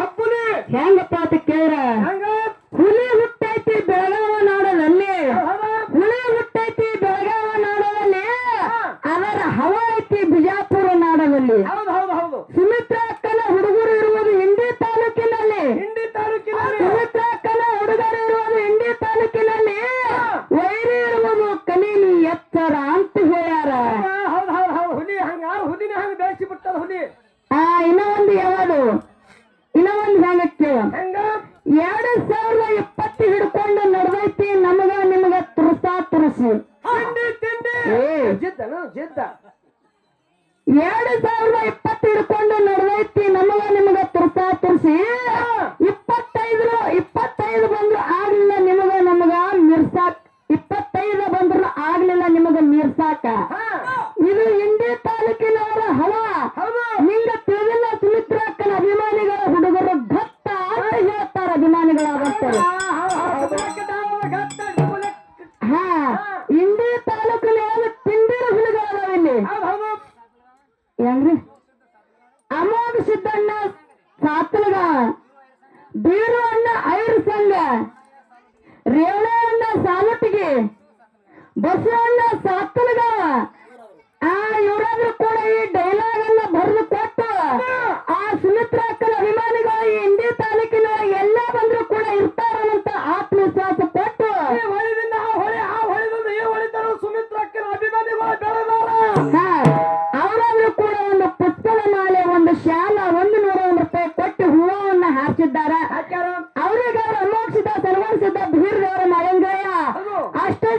ಹಬ್ಬಲಿ ಹೆಂಗಪ್ಪ ಅಂತ ಕೇಳ್ರ? ಹುಲಿ ಹುಟ್ಟೈತಿ ಬೆಳಗಾವ ನಾಡದಲ್ಲಿ ಹುಲಿ ಹುಟ್ಟೈತಿ ಬೆಳಗಾವ ನಾಡದಲ್ಲಿ ಅದರ ಹವ ಐತಿ ಬಿಜಾಪುರ ನಾಡದಲ್ಲಿ ಸುಮಿತ್ರ ಅಕ್ಕನ ಹುಡುಗರು ಇರುವುದು ಹಿಂಡಿ ತಾಲೂಕಿನಲ್ಲಿ. ಹಿಂಡಿ ತಾಲೂಕಿನಲ್ಲಿ. ಸುಮಿತ್ರ ಅಕ್ಕನ ಹುಡುಗರು ಇರುವುದು ಹಿಂಡಿ ತಾಲ್ಲೂಕಿನಲ್ಲಿ ವೈರಿ ಇರುವುದು ಕಲೀಲಿ ಎತ್ತರ ಅಂತ ಹೇಳ್ಯಾರ. ಹುಲಿ ಹಂಗ ಹುದಿನ ಹಂಗ ಬೆಳೆಸಿ ಬಿಡ್ತಾರ ಹುಲಿ? ಆ ಇನ್ನ ಒಂದು ಯಾವುದು? ಇನ್ನ ಒಂದು ಹೆಂಗಕ್ಕೆ ಹೆಂಗ? ಎರಡು ಸಾವಿರದ ಇಪ್ಪತ್ತು ಹಿಡ್ಕೊಂಡು ನಡೆದೈತಿ ನಮಗ ನಿಮಗ ತುರ್ಸಾ ತುರ್ಸಿ. ಎರಡು ಸಾವಿರದ ಇಪ್ಪತ್ತು ಹಿಡ್ಕೊಂಡು ನಡೆದೈತಿ ನಮಗ ನಿಮಗ ತುರ್ಸಾ ತುರ್ಸಿ. ಇಪ್ಪತ್ತೈದು ಇಪ್ಪತ್ತೈದು ಬಂದ್ರು ಆಗ್ಲಿಲ್ಲ ನಿಮಗ ನಮಗ ಮಿರ್ಸಾಕ್. ಇಪ್ಪತ್ತೈದು ಬಂದ್ರು ಆಗ್ಲಿಲ್ಲ ನಿಮಗ ಮೀರ್ಸಾಕ. ಇದು ಇಂಡಿ ತಾಲೂಕಿನವರ ಹವಾ. ಡಬಲ್ ಹಾ ಇಂಡಿ ತಾಲೂಕಿನ ತಿಂದಿರ ಹುಡುಗರ ಇಲ್ಲಿ? ಹೆಂಗ್ರಿ ಅಮೋಘ ಸಿದ್ದಣ್ಣ ಸಾತ್ಲಗ ಬೀರು ಅಣ್ಣ ಐರು ಸಂಘ ರೇವಣ ಅಣ್ಣ ಸಾಲಟಿಗೆ ಬಸವಣ್ಣ ಸಾತ್ಲಗ. ಆ, ಇವರಾದ್ರೂ ಕೂಡ ಈ ಹಾಕ್ಯಾರ. ಅವರಿಗೆ ಅವರು ಅಮೋಕ್ಷಿತ ಸನ್ಮಾನಿಸಿದ ಭೀರ್ದೇವರ ಮಳೆಂಗಯ್ಯ ಅಷ್ಟೇ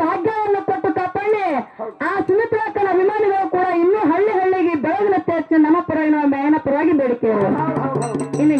ಭಾಗ್ಯವನ್ನು ಕೊಟ್ಟು ಕಾಪಾಡಿ. ಆ ಸುಮಿತ್ರಾಕ್ಕನ ಅಭಿಮಾನಿಗಳು ಕೂಡ ಇನ್ನೂ ಹಳ್ಳಿ ಹಳ್ಳಿಗೆ ಬೆಳಗಿನ ನಮ್ಮ ಪರ ನಮ್ಮ ಮೇನ ಪರವಾಗಿ ಬೇಡಿಕೆ ಇನ್ನು